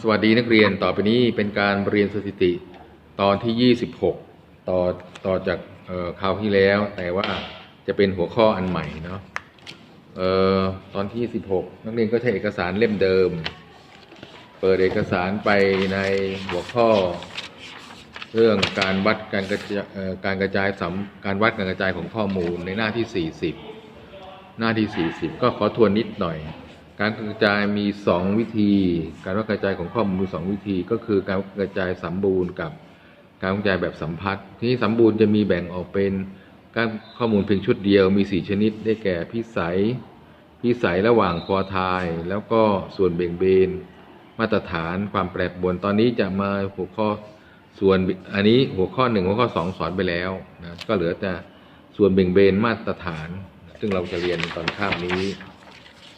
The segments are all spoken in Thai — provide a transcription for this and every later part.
สวัสดีนักเรียนต่อไปนี้เป็นการเรียนสถิติตอนที่ 26 ต่อต่อจากเอ่อคราวที่แล้ว แต่ว่าจะเป็นหัวข้ออันใหม่เนาะออตอนที่ 16 นักเรียนก็ใช้เอกสารเล่มเดิม เปิดเอกสารไปในหัวข้อ เรื่องการวัดการกระจายการกระจายสัมการวัดการกระจายของข้อมูลในหน้าที่ 40 หน้าที่ 40 ก็ขอทวนนิดหน่อย การกระจายมี 2 วิธี การวัดกระจายของข้อมูลมีสองวิธี ก็คือการกระจายสมบูรณ์กับการกระจายแบบสัมพัทธ์ที่สมบูรณ์จะมีแบ่งออกเป็นการข้อมูลเพียงชุดเดียวมี 4 ชนิด ได้แก่พิสัย พิสัยระหว่างคอทาย แล้วก็ส่วนเบ่งเบน มาตรฐานความแปรปรวนตอนนี้จะมาหัวข้อส่วนอันนี้หัวข้อหนึ่งหัวข้อสองสอนไปแล้วนะก็เหลือแต่ส่วนเบ่งเบนมาตรฐาน ซึ่งเราจะเรียนตอนข้ามนี้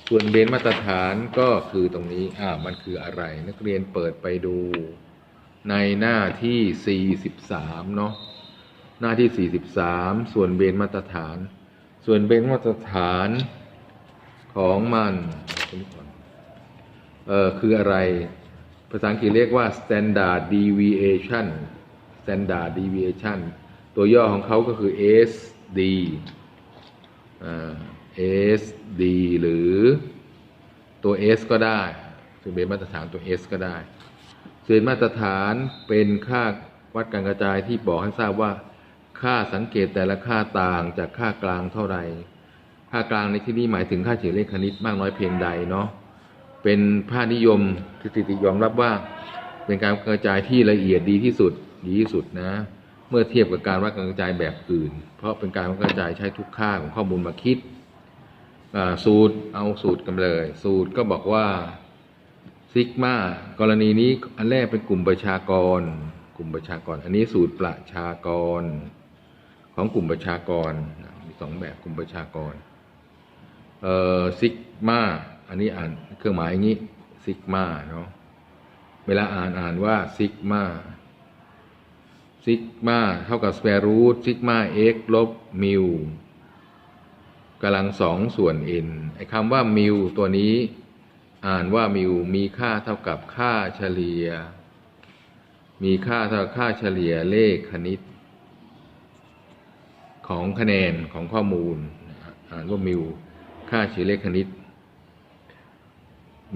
ส่วนเบนมาตรฐานก็คือตรงนี้ อ่า มันคืออะไร นักเรียนเปิดไปดูในหน้าที่ 43 เนาะ หน้าที่ 43 ส่วนเบนมาตรฐาน ส่วนเบนมาตรฐานของมันเออคืออะไร ภาษาอังกฤษเรียกว่า standard deviation standard deviation ตัวย่อของเขาก็คือ SD อ่า SD หรือตัว S ก็ได้ส่วนเป็นมาตรฐานตัว S ก็ได้ส่วนมาตรฐานเป็นค่าวัดการกระจายที่บอกให้ทราบว่า ค่าสังเกตแต่ละค่าต่างจากค่ากลางเท่าไหร่ค่ากลางในที่นี้หมายถึงค่าเฉลี่ยเลขคณิตมากน้อยเพียงใดเนาะเป็นภาคนิยมสถิติยอมรับว่า เป็นการกระจายที่ละเอียดดีที่สุดดีที่สุดนะ เมื่อเทียบกับการวัดการกระจายแบบอื่น เพราะเป็นการวัดกระจายใช้ทุกค่าของข้อมูลมาคิด สูตรเอาสูตรกันเลย สูตรก็บอกว่าซิกมากรณีนี้อันแรกเป็นกลุ่มประชากร กลุ่มประชากร อันนี้สูตรประชากร ของกลุ่มประชากรมีสองแบบกลุ่มประชากรเอ่อซิกมาอันนี้อ่านเครื่องหมายอย่างนี้ซิกมาเนาะเวลาอ่านอ่านว่าซิกมาซิกมาเท่ากับสแควรูทซิกมาเอ็กลบมิว กำลังสองส่วนเอ็นไอ้คำว่ามิวตัวนี้ อ่านว่ามิวมีค่าเท่ากับค่าเฉลี่ย มีค่าเท่าค่าเฉลี่ยเลขคณิต ของคะแนนของข้อมูล อ่านว่ามิวค่าเฉลี่ยเลขคณิต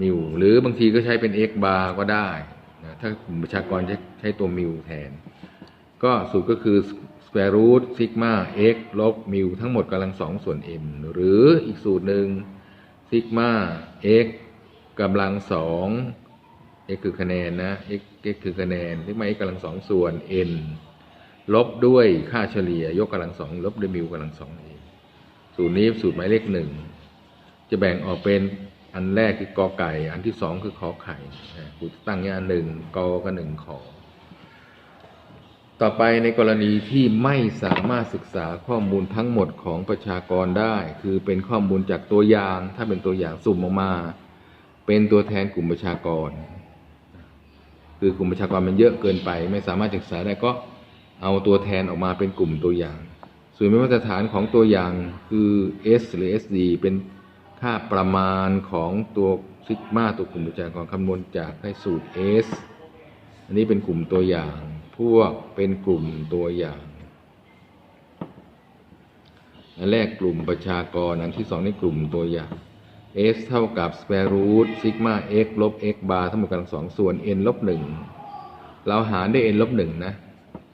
มิวหรือบางทีก็ใช้เป็น x bar ก็ได้นะถ้ากลุ่มประชากรใช้ใช้ตัวมิวแทน ก็สูตรก็คือ square root sigma x ลบมิวทั้งหมดกำลังสองส่วน m หรืออีกสูตรหนึ่ง sigma x กำลังสอง x คือคะแนนนะ x x คือคะแนน sigma x กำลังสองส่วน n ลบด้วยค่าเฉลี่ยยกกำลังสองลบด้วยมิวกำลังสอง m สูตรนี้สูตรหมายเลขหนึ่งจะแบ่งออกเป็นอันแรกคือกอไก่ อันที่สองคือขอไข่นะครูตั้งอย่างหนึ่งกอกับหนึ่งขอ ต่อไปในกรณีที่ไม่สามารถศึกษาข้อมูลทั้งหมดของประชากรได้ คือเป็นข้อมูลจากตัวอย่าง ถ้าเป็นตัวอย่างสุ่มออกมา เป็นตัวแทนกลุ่มประชากร คือกลุ่มประชากรมันเยอะเกินไป ไม่สามารถศึกษาได้ก็เอาตัวแทนออกมาเป็นกลุ่มตัวอย่าง ส่วนมาตรฐานของตัวอย่างคือ S หรือ SD เป็นค่าประมาณของตัวซิกมาตัวกลุ่มประชากรคำนวณจากให้สูตร S อันนี้เป็นกลุ่มตัวอย่าง พวกเป็นกลุ่มตัวอย่างอันแรกกลุ่มประชากร อันที่สองในกลุ่มตัวอย่าง S เท่ากับ square root sigma x ลบ x bar ทั้งหมดกำลังสองส่วน n ลบหนึ่งเราหารด้วย n ลบหนึ่งนะ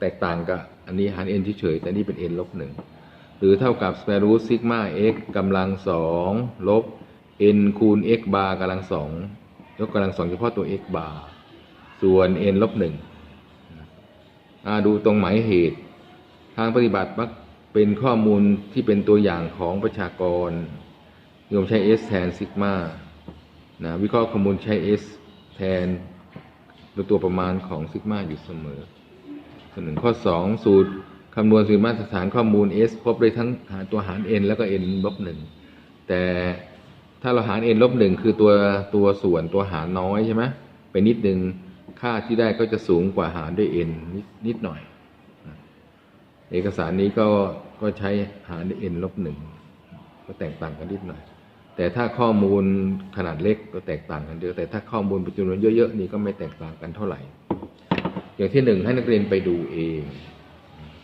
แตกต่างกับอันนี้หาร n เฉยๆแต่นี่เป็น n ลบหนึ่งหรือเท่ากับ square root sigma x กำลังสองลบ n คูณ x bar กำลังสองยกกำลังสองเฉพาะตัว x bar ส่วน n ลบหนึ่ง ดูตรงหมายเหตุ ทางปฏิบัติมักเป็นข้อมูลที่เป็นตัวอย่างของประชากรโยมใช้ s แทนซิกมานะวิเคราะห์ข้อมูลใช้ s แทนโดยตัวประมาณของซิกมาอยู่เสมอส่วนหนึ่งข้อสองสูตรคำนวณสูตรมาตรฐานข้อมูล s พบได้ทั้งหารตัวหาร n แล้วก็ n ลบหนึ่งแต่ถ้าเราหาร n ลบหนึ่งคือตัวตัวส่วนตัวหารน้อยใช่ไหมไปนิดนึง ค่าที่ได้ก็จะสูงกว่าหารด้วย n นิดนิดหน่อย เอกสารนี้ก็ก็ใช้หารด้วย n ลบหนึ่งก็แตกต่างกันนิดหน่อย แต่ถ้าข้อมูลขนาดเล็กก็แตกต่างกันเยอะแต่ถ้าข้อมูลป็นจำนวนเยอะๆนี่ก็ไม่แตกต่างกันเท่าไหร่ อย่างที่หนึ่งให้นักเรียนไปดูเอง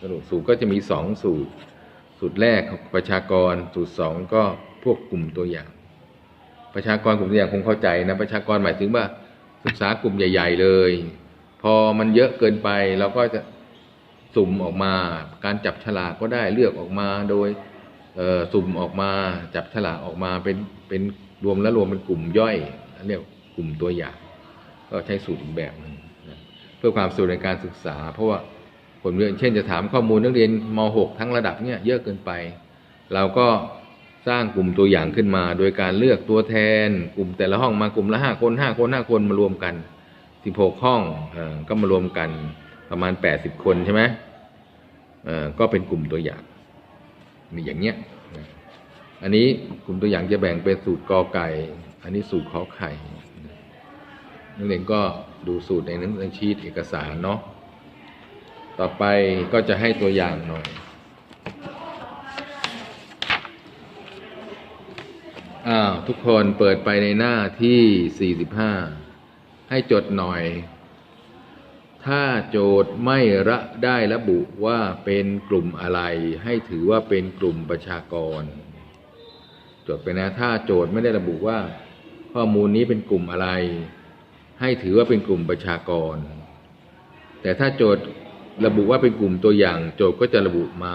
สรุปสูตรก็จะมีสองสูตร สูตรแรกประชากรสูตรสองก็พวกกลุ่มตัวอย่าง ประชากรกลุ่มตัวอย่างคงเข้าใจนะประชากรหมายถึงว่า ศึกษากลุ่มใหญ่ ๆ เลย พอมันเยอะเกินไปเราก็จะสุ่มออกมา การจับฉลากก็ได้เลือกออกมาโดยเออสุ่มออกมาจับฉลากออกมาเป็นเป็นรวมแล้วรวมเป็นกลุ่มย่อยอันเรียกกลุ่มตัวอย่าง ก็ใช้สูตรอีกแบบหนึงนเพื่อความสะดวกในการศึกษา เพราะว่าผมเรียนเช่นจะถามข้อมูลนักเรียนม .6 ทั้งระดับเนี่ยเยอะเกินไป เราก็ สร้างกลุ่มตัวอย่างขึ้นมา โดยการเลือกตัวแทน กลุ่มแต่ละห้องมากลุ่มละห้าคนห้าคนห้าคนมารวมกันสิบหกห้องอก็มารวมกันประมาณแปดสิบคนใช่ไหมก็เป็นกลุ่มตัวอย่างมีอย่างเนี้ยอันนี้กลุ่มตัวอย่างจะแบ่งเป็นสูตรกอไก่ อันนี้สูตรขอไข่นักเรียนก็ดูสูตรในหนังสือชีตเอกสารเนาะต่อไปก็จะให้ตัวอย่างหน่อย อ้าวทุกคนเปิดไปในหน้าที่ 45 ให้จดหน่อย ถ้าโจทย์ไม่ระได้ระบุว่าเป็นกลุ่มอะไร ให้ถือว่าเป็นกลุ่มประชากร จดไปนะ ถ้าโจทย์ไม่ได้ระบุว่า ข้อมูลนี้เป็นกลุ่มอะไร ให้ถือว่าเป็นกลุ่มประชากร แต่ถ้าโจทย์ระบุว่าเป็นกลุ่มตัวอย่าง โจทย์ก็จะระบุมา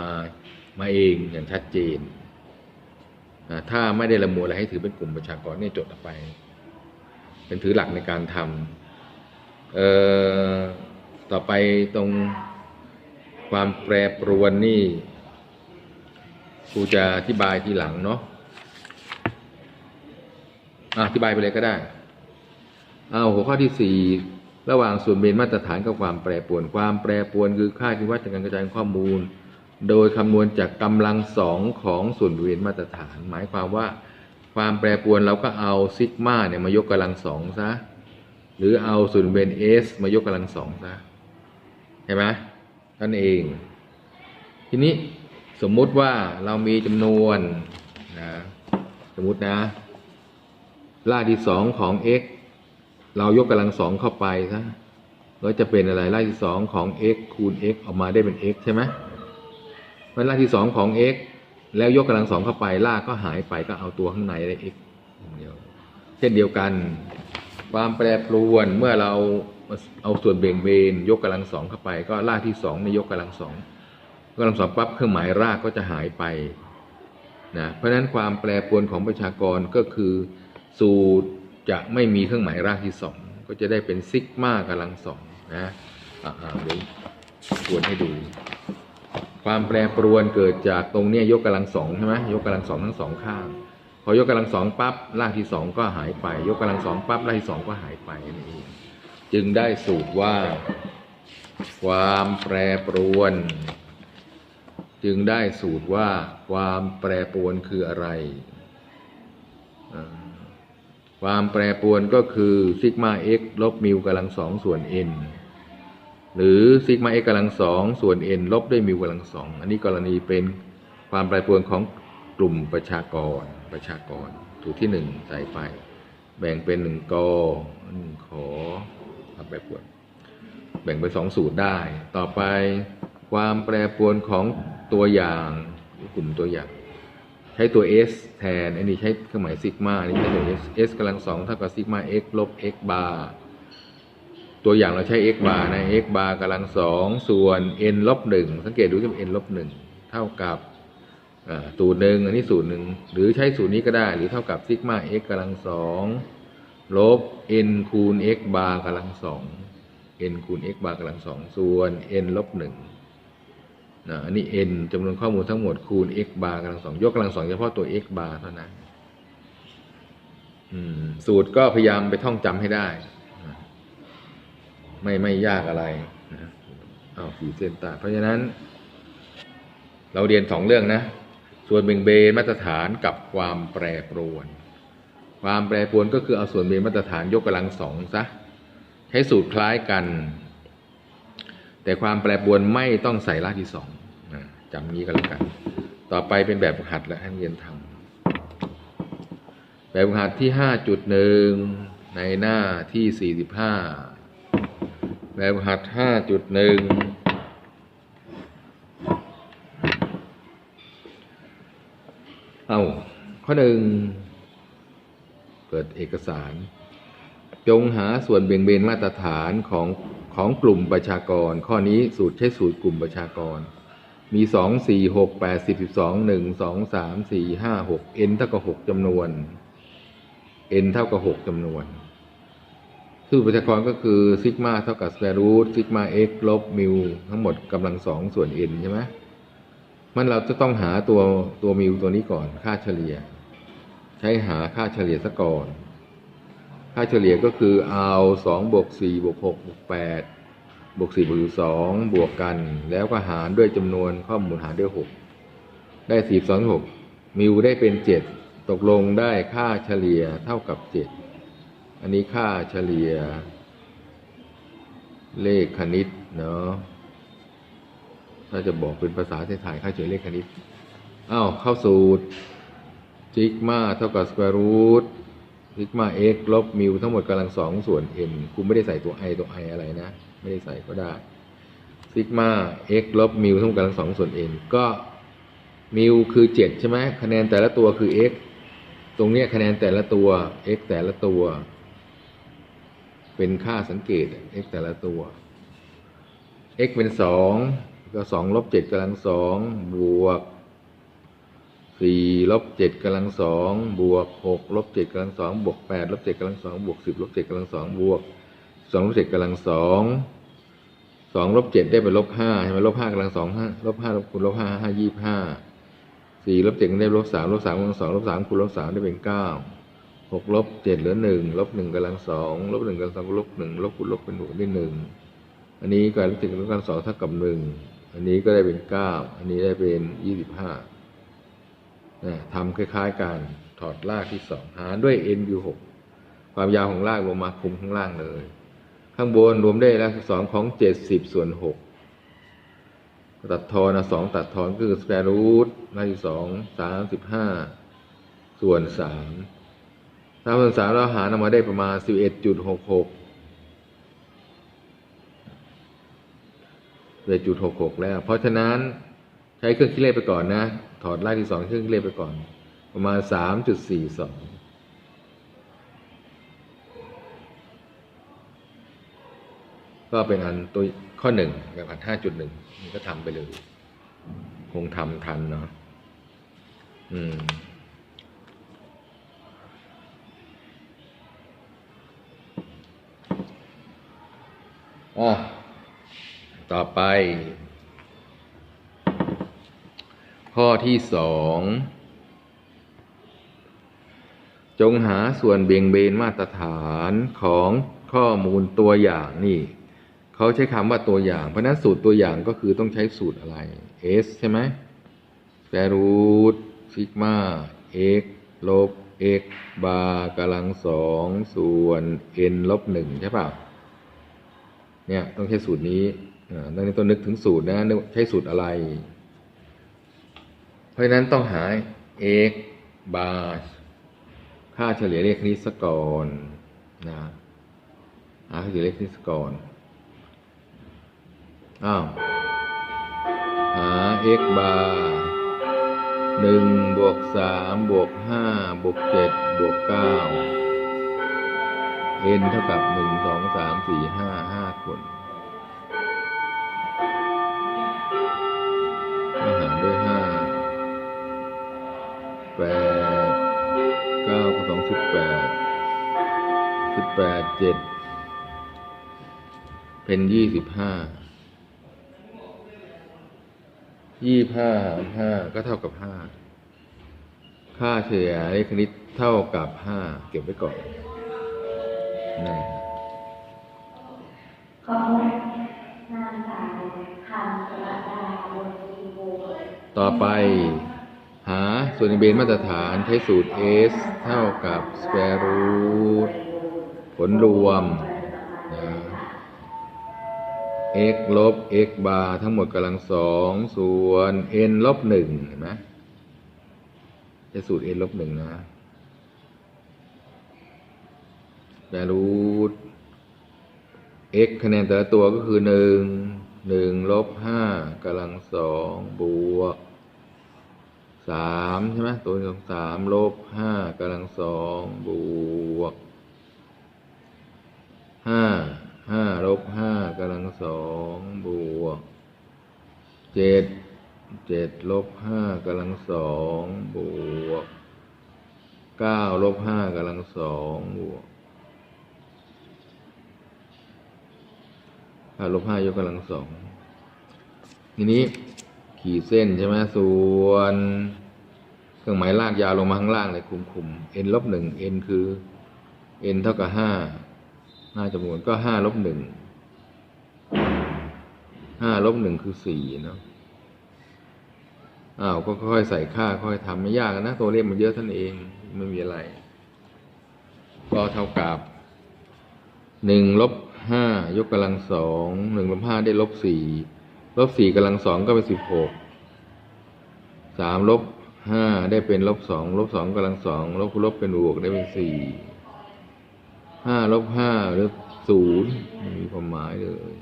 มาเองอย่างชัดเจน ถ้าไม่ได้ระบุอะไรให้ถือเป็นกลุ่มประชากรเนี่ยจดออกไป เป็นถือหลักในการทำต่อไปตรงความแปรปรวนนี่ครูจะอธิบายทีหลังเนาะอธิบายไปเลยก็ได้เอาหัวข้อที่สี่ระหว่างส่วนเบนมาตรฐานกับความแปรปรวน ความแปรปรวนคือค่าที่วัดจากการกระจายข้อมูล โดยคำนวณจากกำลังสองของส่วนบริเวณมาตรฐาน หมายความว่าความแปรปรวนเราก็เอาซิกมาเนี่ยมายกกำลังสองซะหรือเอาส่วนบริเวณ s มายกกำลังสองซะเห็นไหมนั่นเอง ทีนี้สมมุติว่าเรามีจำนวนนะสมมุตินะรากที่สองของ x เรายกกำลังสองเข้าไปซะก็จะเป็นอะไรรากที่สองของ x คูณ x ออกมาได้เป็น x ใช่ไหม เพราะรากที่สองของ x แล้วยกกำลังสองเข้าไปรากก็หายไปก็เอาตัวข้างในได้ x องเดียวเช่นเดียวกัน ความแปรปรวนเมื่อเราเอาส่วนเบ่งเบนยกกำลังสองเข้าไป ก็รากที่สองในยกกำลังสองกำลังสองปั๊บเครื่องหมายรากก็จะหายไปนะเพราะฉะนั้นความแปรปรวนของประชากรก็คือ สูตรจะไม่มีเครื่องหมายรากที่สองก็จะได้เป็นซิกมากำลังสองนะอ่าๆเดี๋ยวทวนให้ดู ความแปรปรวนเกิดจากตรงเนี้ยยกกำลังสองใช่ไหมยกกำลังสองทั้งสองข้าง พอยกกำลังสองปั๊บรากที่สองก็หายไป ยกกำลังสองปั๊บรากที่สองก็หายไปนี่เองจึงได้สูตรว่า ความแปรปรวน จึงได้สูตรว่าความแปรปรวนคืออะไร ความแปรปรวนก็คือซิกมา x ลบมิวกำลังสองส่วน n หรือซิกมา x กกำลังสองส่วน n ลบด้วยมิวกำลังสองอันนี้กรณีเป็นความแปรปรวนของกลุ่มประชากรประชากรถูกที่หนึ่งใส่ไป แบ่งเป็นหนึ่งกอหนึ่งขอความแปรปรวน แบ่งเป็นสองสูตรได้ ต่อไปความแปรปรวนของตัวอย่างกลุ่มตัวอย่าง ใช้ตัว s แทน อันนี้ใช้เครื่องหมายซิกมาอันนี้ใช้ตัว s s กำลังสองเท่ากับซิกมา x ลบ x บาร์ ตัวอย่างเราใช้ x บาร์นะ x บาร์กำลังสองส่วน n ลบหนึ่งสังเกตดูที่ n ลบหนึ่งเท่ากับสูตรหนึ่งอันนี้สูตรหนึ่งหรือใช้สูตรนี้ก็ได้ หรือเท่ากับซิกมา x กำลังสองลบ n คูณ x บาร์กำลังสอง n คูณ x บาร์กำลังสองส่วน n ลบหนึ่งนะอันนี้ n จำนวนข้อมูลทั้งหมดคูณ x บาร์กำลังสองยกกำลังสองเฉพาะตัว x บาร์เท่านั้นสูตรก็พยายามไปท่องจำให้ได้ ไม่ไม่ยากอะไรนะเอาขีดเส้นใต้เพราะฉะนั้น เราเรียนสองเรื่องนะ ส่วนเบ่งเบนมาตรฐานกับความแปรปรวน ความแปรปรวนก็คือเอาส่วนเบนมาตรฐานยกกำลังสองซะใช้สูตรคล้ายกัน แต่ความแปรปรวนไม่ต้องใส่รากที่สองนะจำนี้ก็แล้วกัน ต่อไปเป็นแบบฝึกหัดและให้นักเรียนทำแบบฝึกหัดที่ห้าจุดหนึ่งในหน้าที่สี่สิบห้า แบบหัดห้าจุดหนึ่งเอาข้อหนึ่งเปิดเอกสาร จงหาส่วนเบี่ยงเบนมาตรฐานของของกลุ่มประชากร ข้อนี้สูตรใช้สูตรกลุ่มประชากร มีสองสี่หกแปดสิบสิบสองหนึ่งสองสามสี่ห้าหก n เท่ากับหกจำนวน n เท่ากับหกจำนวน สูตรประชากรก็คือซิกมาเท่ากับสแควรูทซิกมา x ลบมิวทั้งหมดกำลังสองส่วน n ใช่ไหมมันเราจะต้องหาตัวตัวมิวตัวนี้ก่อนค่าเฉลี่ย ใช้หาค่าเฉลี่ยซะก่อน ค่าเฉลี่ยก็คือเอาสองบวกสี่บวกหกบวกแปดบวกสี่บวกสองบวกกัน แล้วก็หารด้วยจำนวนข้อมูลหารด้วยหกได้สี่สองหกมิวได้เป็นเจ็ดตกลงได้ค่าเฉลี่ยเท่ากับเจ็ด อันนี้ค่าเฉลี่ย เลขคณิตเนาะถ้าจะบอกเป็นภาษาไทยๆค่าเฉลี่ยเลขคณิตอ้าวเข้าสูตรซิกมาเท่ากับสแควรูทซิกมา x ลบมิวทั้งหมดกำลังสองส่วน n กูไม่ได้ใส่ตัว i ตัว i อะไรนะ ไม่ได้ใส่ก็ได้ซิกมา x ลบมิวทั้งหมดกำลังสองส่วน n ก็มิวคือเจ็ดใช่ไหมคะแนนแต่ละตัวคือ x ตรงเนี้ยคะแนนแต่ละตัว x แต่ละตัว เป็นค่าสังเกต x แต่ละตัว x เป็นสองก็สองลบเจ็ดกำลังสองบวกสี่ลบเจ็ดกำลังสองบวกหกลบเจ็ดกำลังสองบวกแปดลบเจ็ดกำลังสองบวกสิบลบเจ็ดกำลังสองบวกสองลบเจ็ดกำลังสองสองลบเจ็ดได้เป็นลบห้าใช่ไหมลบห้ากำลังสองห้าลบห้าลบคูณลบห้าห้ายี่ห้าสี่ลบเจ็ดได้ลบสามลบสามกำลังสองลบสามคูณลบสามได้เป็นเก้า หกลบเจ็ดเหลือหนึ่งลบหนึ่งกำลังสองลบหนึ่งกำลังสองลบหนึ่งลบคูณลบเป็นหนึ่งได้หนึ่งอันนี้การลบเจ็ดกำลังสองเท่ากับหนึ่งอันนี้ก็ได้เป็นเก้าอันนี้ได้เป็นยี่สิบห้านะทำคล้าย ๆกันถอดรากที่สองหารด้วย n u หกความยาวของรากลงมาคุมข้างล่างเลย ข้างบนรวมได้รากที่สองของเจ็ดสิบส่วนหกตัดทอนนะสองตัดทอนก็คือสแควรูทรากที่สองสามสิบห้าส่วนสาม สามส่วนสามเราหารออกมาได้ประมาณสิบเอ็ดจุดหกหกเอ็ดจุดหกหกแล้ว เพราะฉะนั้นใช้เครื่องคิดเลขไปก่อนนะ ถอดรากที่สองเครื่องคิดเลขไปก่อน ประมาณสามจุดสี่สองก็เป็นอันตัวข้อหนึ่งแบบอันห้าจุดหนึ่งมันก็ทำไปเลย คงทำทันเนาะอืม อะต่อไป ข้อที่สองจงหาส่วนเบี่ยงเบนมาตรฐานของข้อมูลตัวอย่างนี่ เขาใช้คำว่าตัวอย่าง เพราะนั้นสูตรตัวอย่างก็คือต้องใช้สูตรอะไร s ใช่ไหมแควรูทซิกมา x ลบ x บาร์กำลังสองส่วน n ลบหนึ่งใช่เปล่า เนี่ยต้องใช้สูตรนี้ดังนั้นต้องนึกถึงสูตรนะใช้สูตรอะไร เพราะนั้นต้องหา x บาร์ค่าเฉลี่ยเลขคณิตซะก่อนนะหาค่าเฉลี่ยเลขคณิตซะก่อนอ้าวหา x บาร์หนึ่งบวกสามบวกห้าบวกเจ็ดบวกเก้า n เท่ากับหนึ่งสองสามสี่ห้าห้าคน ก็หารด้วยห้าแปดเก้าสองสิบแปดสิบแปดเจ็ดเป็นยี่สิบห้ายี่ห้าหาห้าก็เท่ากับห้าค่าเฉลี่ยเลขคณิตเท่ากับห้าเก็บไว้ก่อน ขอบนางสาวคำสระดาบนทีโบต่อไป หาส่วนเบนมาตรฐานใช้สูตร s เท่ากับ square root ผลรวมนะ x ลบ x บาร์ทั้งหมดกำลังสองส่วน n ลบหนึ่งเห็นไหมใช้สูตร n ลบหนึ่งนะ square root x คะแนนแต่ละตัวก็คือหนึ่งหนึ่งลบห้ากำลังสองบวกสามใช่ไหมตัวของสามลบห้ากำลังสองบวกห้าห้าลบห้ากำลังสองบวกเจ็ดเจ็ดลบห้ากำลังสองบวกเก้าลบห้ากำลังสองบวก ห้าลบห้ายกกำลังสองทีนี้ขีดเส้นใช่ไหมส่วนเครื่องหมายลากยาวลงมาข้างล่างเลยคุมคุม n ลบหนึ่ง n คือ n เท่ากับห้าห้าจำนวนก็ห้าลบหนึ่งห้าลบหนึ่งคือสี่เนาะอ้าวก็ค่อยใส่ค่าค่อยทำไม่ยากนะตัวเลขมันเยอะท่านเองไม่มีอะไร ก็เท่ากับหนึ่งลบ ห้ายกกำลังสองหนึ่งลบห้าได้ลบสี่ลบสี่กำลังสองก็เป็นสิบหกสามลบห้าได้เป็นลบสองลบสองกำลังสองลบลบเป็นบวกได้เป็นสี่ห้าลบห้าหรือศูนย์มีความหมายเลย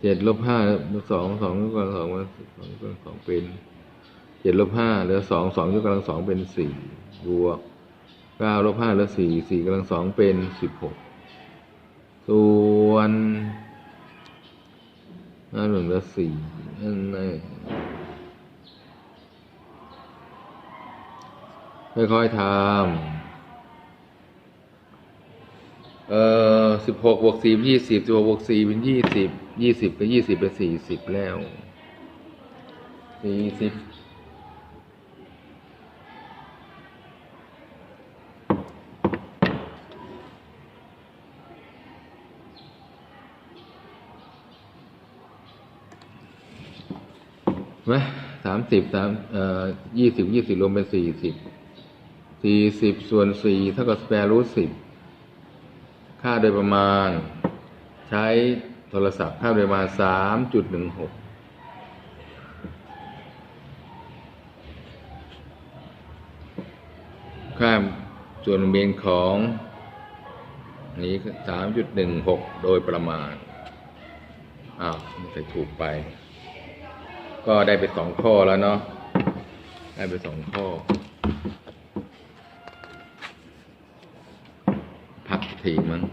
เจ็ดลบห้าลบสองสองยกกำลังสองสองยกกำลังสองเป็นเจ็ดลบห้าเหลือสองสองยกกำลังสองเป็นสี่บวก เก้าลบห้าเหลือสี่สี่กำลังสองเป็นสิบหกส่วนห้าหนึ่งเหลือสี่นั่นไงค่อยๆทำเอ่อสิบหกบวกสี่เป็นยี่สิบสิบหกบวกสี่เป็นยี่สิบยี่สิบกับยี่สิบเป็นสี่สิบแล้วสี่สิบ ไหมสามสิบสามเอ่อยี่สิบยี่สิบรวมเป็นสี่สิบสี่สิบส่วนสี่เท่ากับสแปรรูทสิบค่าโดยประมาณ ใช้โทรศัพท์ค่าโดยประมาณสามจุดหนึ่งหกค่าส่วนเบนของนี้สามจุดหนึ่งหกโดยประมาณอ้าวมันใส่ถูกไป ก็ได้ไปสองข้อแล้วเนาะได้ไปสองข้อ พักทีมั้ง